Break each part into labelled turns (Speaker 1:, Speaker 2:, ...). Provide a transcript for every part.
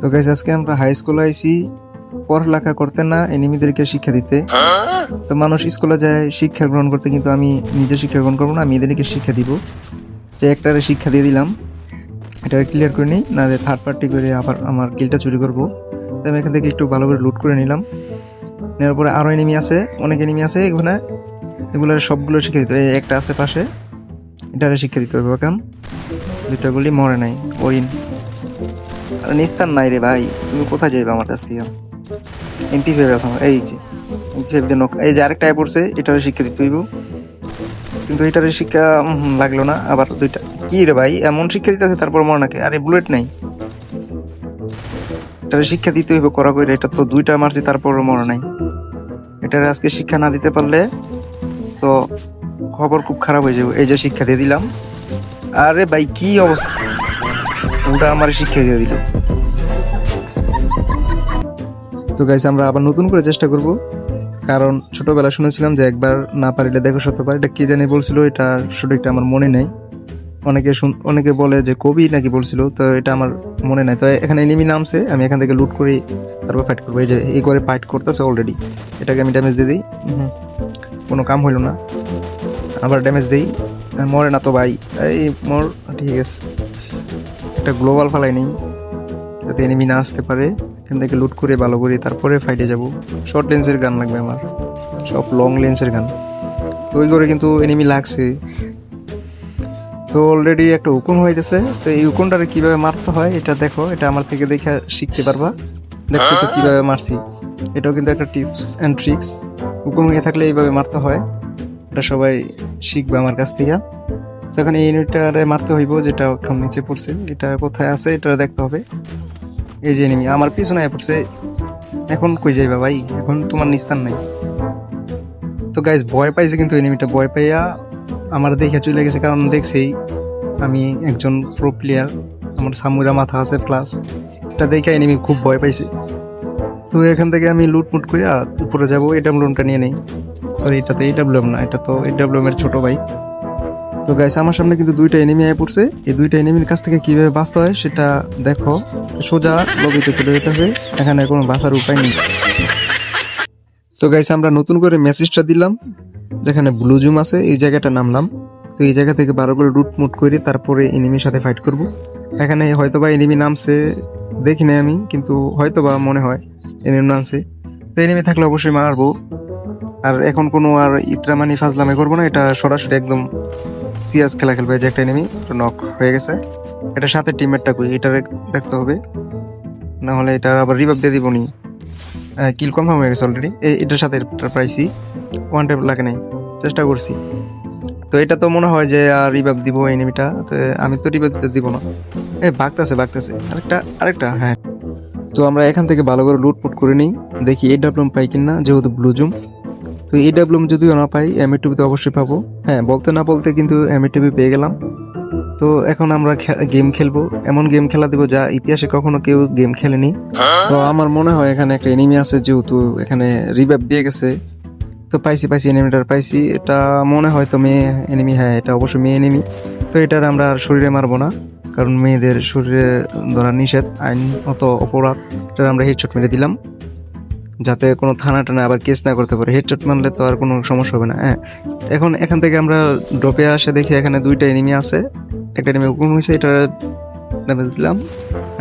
Speaker 1: তো গাইস আজকে আমরা হাই স্কুলে আইছি, পড়ালেখা করতে না এনিমিদেরকে শিক্ষা দিতে। তো মানুষ স্কুলে যায়, শিক্ষা গ্রহণ করতে, কিন্তু আমি নিজে শিক্ষা গ্রহণ করব না, আমি এদেরকে শিক্ষা দিব। যে একটারে শিক্ষা দিয়ে দিলাম এটা ক্লিয়ার করে নিই, না থার্ড পার্টি করে আবার আমার কিলটা চুরি করব। তো আমি এখান থেকে একটু ভালো করে লুট করে নিলাম। নেওয়ার পরে আরও এনিমি আছে, অনেক এনিমি আছে এখানে এগুলোর সবগুলো শিক্ষা দিতে হবে। একটা আছে পাশে, এটারে শিক্ষা দিতে হবে এখন দুইটা গুলি মরে নাই, ওরিন। আরে নিস্তার নাই রে ভাই। তুমি কোথায় যাইবে আমার কাছ থেকে? এমপি ফেভ আছে আমার। এই যে এমপি ফেভ দিয়ে এই যে আরেকটা পড়ছে এটারে শিক্ষা দিতে হইব। কিন্তু এটারে শিক্ষা লাগল না। আবার দুইটা। কি রে ভাই, এমন শিক্ষা দিতে আছে, তারপর মর নাকি? আরে বুলেট নাই। এটারে শিক্ষা দিতে হইব করা করে এটা তো দুইটা মারছি তারপর মরে নাই। এটারে আজকে শিক্ষা না দিতে পারলে তো খবর খুব খারাপ হয়ে যাবে। এই যে শিক্ষা দিয়ে দিলাম। আরে ভাই, কি অবস্থা? ওটা আমার শিক্ষা দিয়ে দিল। তো গাইস আমরা আবার নতুন করে চেষ্টা করব। কারণ ছোটবেলা শুনেছিলাম যে একবার না পারিলে দেখো শতবার এটা কে জানি বলছিল, এটা সঠিকটা আমার মনে নেই। অনেকে শুন- অনেকে বলে যে কবি নাকি বলছিল, তো এটা আমার মনে নাই। তো এখানে এনিমি নামছে, আমি এখান থেকে লুট করি তারপর ফাইট করব। এই যে, এই করে ফাইট করতেছে অলরেডি এটাকে আমি ড্যামেজ দিয়ে দিই। কোনো কাম হইল না। আবার ড্যামেজ দিই। মরে না তো ভাই। এই মর, ঠিক আছে। একটা গ্লোবাল ফালাই নেই। যাতে এনিমি না আসতে পারে। এখান থেকে লুট করে ভালো করে তারপরে ফাইটে যাব। শর্ট লেন্সের গান লাগবে আমার। সব লং লেন্সের গান তো ওই করে কিন্তু এনিমি লাগছে। তো অলরেডি একটা হুকুম হইতেছে তো এই হুকুমটারে কীভাবে মারতে হয় এটা দেখো। এটা আমার থেকে দেখে শিখতে পারবা। দেখছ তো কীভাবে মারছি। এটাও কিন্তু একটা টিপস অ্যান্ড ট্রিক্স হুকুম হয়ে থাকলে এইভাবে মারতে হয়। এটা সবাই শিখবে আমার কাছ থেকে। তখন এই ইউনিটটারে মারতে হইব যেটা এখন নিচে পড়ছে। এটা কোথায় আছে এটা দেখতে হবে। এই যে এনিমি আমার পিছনে পড়ছে। এখন কই যাইবা ভাই? এখন তোমার নিস্তার নাই। তো গাইজ ভয় পাইছে কিন্তু এনিমিটা ভয় পাইয়া আমার দেখে চলে গেছে। কারণ দেখছি, আমি একজন প্রো প্লেয়ার আমার সামুরা মাথা আছে প্লাস এটা দেখে এনিমি খুব ভয় পাইছে। তো এখান থেকে আমি লুটমুট করে উপরে যাব এটা লোনটা নিয়ে নেই। সরি এটা তো এইডাব্লিউএম না, এটা তো এইডাব্লিউএম এর ছোট ভাই। তো গাইস আমার সামনে কিন্তু দুইটা এনিমি আয় পড়ছে। এই দুইটা এনিমির কাছ থেকে কীভাবে বাঁচতে হয় সেটা দেখো। সোজা লবিতে চলে যেতে হবে। এখানে কোনো বাঁচার উপায় নেই। তো গাইস আমরা নতুন করে মেসেজটা দিলাম, যেখানে ব্লু জুম আছে, এই জায়গাটা নামলাম। তো এই জায়গা থেকে বারো করে রুট মুট করে তারপরে এনিমির সাথে ফাইট করব। এখানে হয়তোবা এনিমি নামছে, দেখি নাই আমি, কিন্তু হয়তোবা মনে হয় এনিমি নামছে। তো এনিমি থাকলে অবশ্যই মারবো। আর এখন কোনো আর ইত্রামানি ফাজলামে করব না, এটা সরাসরি একদম সিয়াস খেলা খেলবে, যে একটা এনিমি নক হয়ে গেছে। এটা সাথে টিমেরটা কই এটা দেখতে হবে। না হলে এটা আবার রিভাইভ দিয়ে দিব নি। কিল কনফার্ম হয়ে গেছে অলরেডি এটার সাথে পাইছি। ওয়ান টেপ লাগে নাই, চেষ্টা করছি। তো এটা তো মনে হয় যে আর রিভাইভ দিব এনিমিটা তো আমি তো রিভাইভ দিতে দিব না। এ বাগতেছে বাগতেছে আরেকটা আরেকটা হ্যাঁ। তো আমরা এখান থেকে ভালো করে লুটপুট করে নিই। দেখি এই ডাব্লুম পাই কিনা, যেহেতু ব্লু জুম তো এই ডাব্লুম যদিও না পাই এম টিভিতে অবশ্যই পাবো। হ্যাঁ বলতে না বলতে কিন্তু এম টিভি পেয়ে গেলাম। তো এখন আমরা গেম খেলব। এমন গেম খেলা দিব যা ইতিহাসে কখনো কেউ গেম খেলেনি। তো আমার মনে হয় এখানে একটা এনিমি আছে যেহেতু এখানে রিভাইভ দিয়ে গেছে। তো পাইছি পাইছি এনিমিটার পাইছি। এটা মনে হয় তো মেয়ে এনিমি হ্যাঁ এটা অবশ্যই মেয়ে এনিমি তো এটার আমরা আর শরীরে মারবো না, কারণ মেয়েদের শরীরে ধরা নিষেধ আইন অত অপরাধ এটা আমরা হেডশট মেরে দিলাম। যাতে কোনো থানা টানা আবার কেস না করতে পারে। হেডশট মারলে তো আর কোনো সমস্যা হবে না হ্যাঁ। এখন এখান থেকে আমরা ড্রপে আসে দেখি এখানে দুইটা এনিমি আছে। একটা এনিমি কোন হয়েছে, এটা ড্যামেজ দিলাম।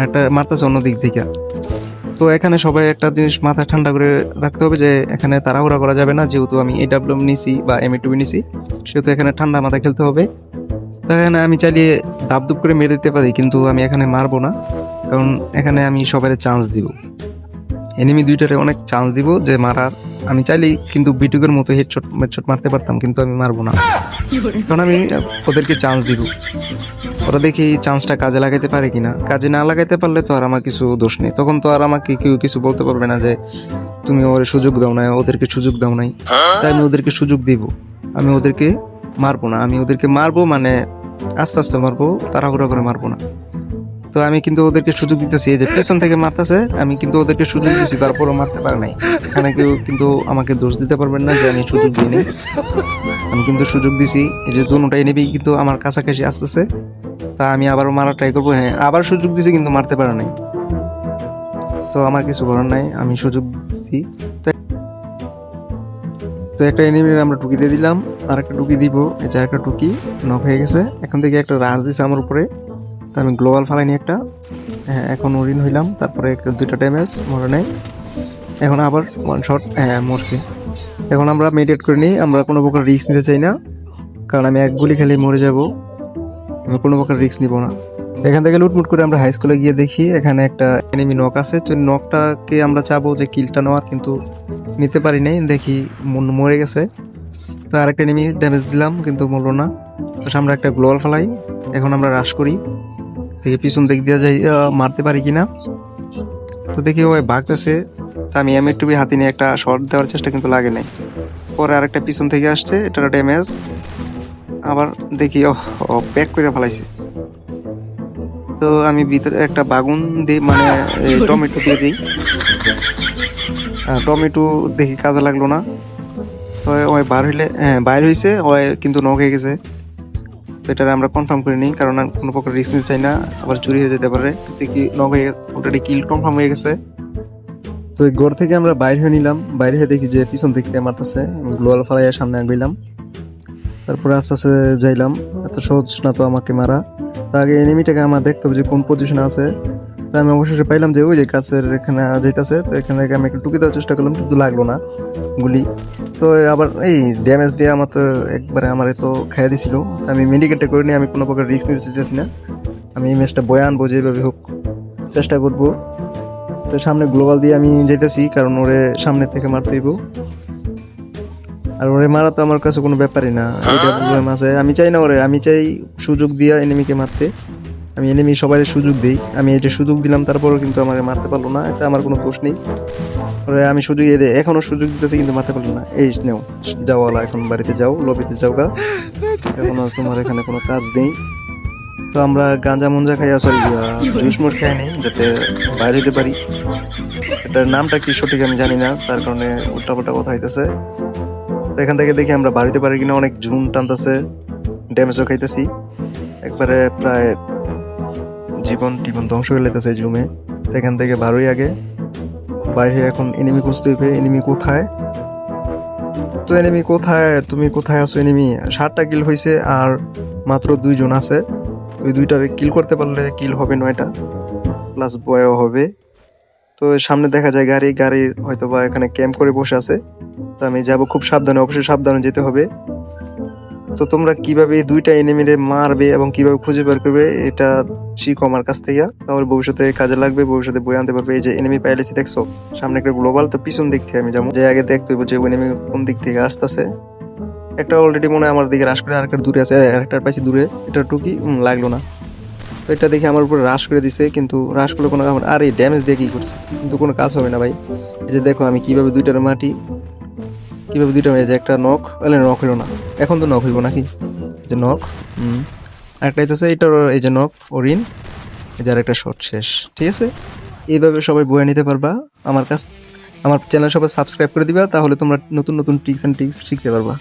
Speaker 1: একটা মারতেছে অন্য দিক থেকে। তো এখানে সবাই একটা জিনিস মাথা ঠান্ডা করে রাখতে হবে যে এখানে তাড়াহুড়া করা যাবে না। যেহেতু আমি এ ডাব্লিউ নিছি বা এম এ টুবি নিছি, সেহেতু এখানে ঠান্ডা মাথা খেলতে হবে। তো এখানে আমি চালিয়ে দাবদুব করে মেরে দিতে পারি, কিন্তু আমি এখানে মারবো না। কারণ এখানে আমি সবাই চান্স দিব। এনিমি দুইটারে অনেক চান্স দিব যে মারার। আমি চাইলেই কিন্তু বিটুকের মতো হেডশট হেডশট মারতে পারতাম, কিন্তু আমি মারবো না। কারণ আমি ওদেরকে চান্স দিব। ওরা দেখি চান্সটা কাজে লাগাইতে পারে কিনা। কাজে না লাগাইতে পারলে তো আর আমার কিছু দোষ নেই। তখন তো আর আমাকে কেউ কিছু বলতে পারবে না যে, তুমি ওর সুযোগ দাও নাই, ওদেরকে সুযোগ দাও নাই। তাই আমি ওদেরকে সুযোগ দিব। আমি ওদেরকে মারবো না। আমি ওদেরকে মারবো মানে আস্তে আস্তে মারবো, তাড়াহুড়া করে মারবো না। তো আমি কিন্তু ওদেরকে সুযোগ দিতেছি যে পেছন থেকে মারতেছে, আমি কিন্তু ওদেরকে সুযোগ দিচ্ছি তারপরও মারতে পারে নাই। এখানে কেউ কিন্তু আমাকে দোষ দিতে পারবেন না যে আমি সুযোগ দিইনি। আমি কিন্তু সুযোগ দিছি, এই যে দুটাই নেবেই কিন্তু আমার কাছাকাছি আসতেছে। তা আমি আবারও মারা ট্রাই করব হ্যাঁ আবার সুযোগ দিছি কিন্তু মারতে পারে নাই। তো আমার কিছু করার নাই, আমি সুযোগ দিচ্ছি তো- তো একটা এনিমির আমরা টুকি দিয়ে দিলাম আর একটা টুকি দিব, এই যে একটা টুকি নক হয়ে গেছে। এখন থেকে একটা রাজ দিছে আমার উপরে। তো আমি গ্লোবাল ফালাইনি একটা। হ্যাঁ এখন উরিন হইলাম, তারপরে দুইটা ড্যামেজ, মরে নেই। এখন আবার ওয়ান শট হ্যাঁ মরছি। এখন আমরা মেডিয়েট করে নিই, আমরা কোনো প্রকার রিস্ক নিতে চাই না, কারণ আমি এক গুলি খেলে মরে যাব। আমি কোনো প্রকার রিস্ক নিব না। এখান থেকে লুটমুট করে আমরা হাই স্কুলে গিয়ে দেখি, এখানে একটা এনিমি নক আছে। তো নকটাকে আমরা চাবো যে কিলটা নেওয়ার, কিন্তু নিতে পারি নাই। দেখি মন- মরে গেছে। তো আরেকটা এনিমি ড্যামেজ দিলাম, কিন্তু মরলো না। তো সামনে একটা গ্লোয়াল ফেলাই। এখন আমরা রাশ করি। দেখি পিছন দিক দিয়ে যাই মারতে পারি কিনা। তো দেখি ওই ভাগতেছে। তা আমি এম টুবি হাতে নিয়ে একটা শর্ট দেওয়ার চেষ্টা কিন্তু লাগে নাই। পরে আরেকটা পিছন থেকে আসছে এটার ড্যামেজ আবার দেখি ও প্যাক করে ফেলাইছে। তো আমি ভিতরে একটা বাগুন দিই মানে টমেটো দিয়ে দিই। টমেটো দেখি কাজে লাগল না। তো ওই বার হইলে হ্যাঁ বাইর হয়েছে ওই কিন্তু নখ হয়ে গেছে। এটা আমরা কনফার্ম করে নিই, কারণ কোনো প্রকার রিস্ক নিতে চাই না, আবার চুরি হয়ে যেতে পারে। দেখি নক হয়ে ওটাটি কিল কনফার্ম হয়ে গেছে। তো এই ঘর থেকে আমরা বাইর হয়ে নিলাম, বাইরে হয়ে দেখি যে পিছন থেকে মারতেছে গ্লোয়াল ফালাইয়া সামনে আগলাম তারপরে আস্তে আস্তে যাইলাম, এত সহজ না তো আমাকে মারা। তো আগে এনিমিটাকে আমার দেখতে হবে যে কোন পজিশনে আছে। তো আমি অবশেষে পাইলাম যে ওই যে কাছের এখানে যাইতেছে, তো এখান আমি একটু টুকি দেওয়ার চেষ্টা করলাম, কিন্তু লাগল না। গুলি তো আবার এই ড্যামেজ দিয়ে আমার তো একবারে আমার তো খাইয়া দিছিল। আমি মেডিকেটটা করে নিয়ে আমি কোনো প্রকার রিস্ক নিতে চাইতেছি না। আমি এই ম্যাচটা বয়ে আনব যেভাবে হোক চেষ্টা করব। তো সামনে গ্লোবাল দিয়ে আমি যেতেছি কারণ ওরে সামনে থেকে মারতে হইব। আর ওরে মারা তো আমার কাছে কোনো ব্যাপারই না এটা প্রবলেম আছে। আমি চাই না ওরে আমি চাই সুযোগ দিয়ে এনিমিকে মারতে। আমি এনেমি সবাই সুযোগ দিই। আমি এটা সুযোগ দিলাম, তারপরেও কিন্তু আমার মারতে পারল না, এটা আমার কোনো দোষ নেই। ওরে আমি সুযোগ এদের দিই এখনও সুযোগ দিতেছি, কিন্তু মারতে পারল না। এই নেও যাওয়ালা এখন বাড়িতে যাও, লবিতে যাও গা। এখন আর তোমার এখানে কোনো কাজ নেই। তো আমরা গাঁজা মঞ্জা খাইয়া সরি জুস মুস খাই নেই, যাতে বাইরে যেতে পারি। এটার নামটা কি সঠিক আমি জানি না, তার কারণে উল্টাপাল্টা কথা হইতেছে। তো এখান থেকে দেখি আমরা বাড়িতে পারি কিনা, অনেক ঝুম টানতেছে ড্যামেজও খাইতেছি। একবারে প্রায় জীবন টিবন ধ্বংস হয়ে লেতেছে জুমে তো এখান থেকে বারোই আগে বাইরে এখন এনিমি খুঁজতে হইবে এনিমি কোথায়? তো এনিমি কোথায়? তুমি কোথায় আছো এনিমি ষাটটা কিল হয়েছে আর মাত্র দুইজন আছে। ওই দুইটারে কিল করতে পারলে কিল হবে নয়টা প্লাস বয়ও হবে। তো সামনে দেখা যায় গাড়ি, গাড়ির হয়তো বা এখানে ক্যাম্প করে বসে আছে। তো আমি যাব খুব সাবধানে, অবশ্যই সাবধানে যেতে হবে। তো তোমরা কীভাবে এই দুইটা এনিমিরে মারবে এবং কীভাবে খুঁজে বের করবে, এটা শিখো আমার কাছ থেকে। তাহলে ভবিষ্যতে কাজে লাগবে, ভবিষ্যতে বই আনতে পারবে। এই যে এনিমি পাইলেছি দেখছ? সামনে একটা গ্লোবাল তো পিছন দিক থেকে আমি যাব। যে আগে দেখতে হইব যে এনিমি কোন দিক থেকে আসতেছে। একটা অলরেডি মনে হয় আমার দিকে রাশ করে আরেকটা দূরে আছে। আরেকটা পাইছি দূরে। এটা টুকি লাগল না। তো এটা দেখে আমার উপরে রাশ করে দিছে, কিন্তু রাশ করলে কোনো না। আরে ড্যামেজ দিয়ে কি করছে? কিন্তু কোনো কাজ হবে না ভাই। এই যে দেখো আমি কীভাবে দুইটার মাটি কীভাবে দুইটা মেয়ে যে একটা নখ তাহলে নখ হইল না। এখন তো নখ হইব নাকি? যে নখ হুম। আরেকটা হইতেছে এইটার এই যে নখ ওরিন। এই যে আরেকটা শর্ট শেষ। ঠিক আছে? এইভাবে সবাই বয়ে নিতে পারবা। আমার কাছ, আমার চ্যানেল সবাই সাবস্ক্রাইব করে দিবা, তাহলে তোমরা নতুন নতুন ট্রিক্স অ্যান্ড ট্রিক্স শিখতে পারবা।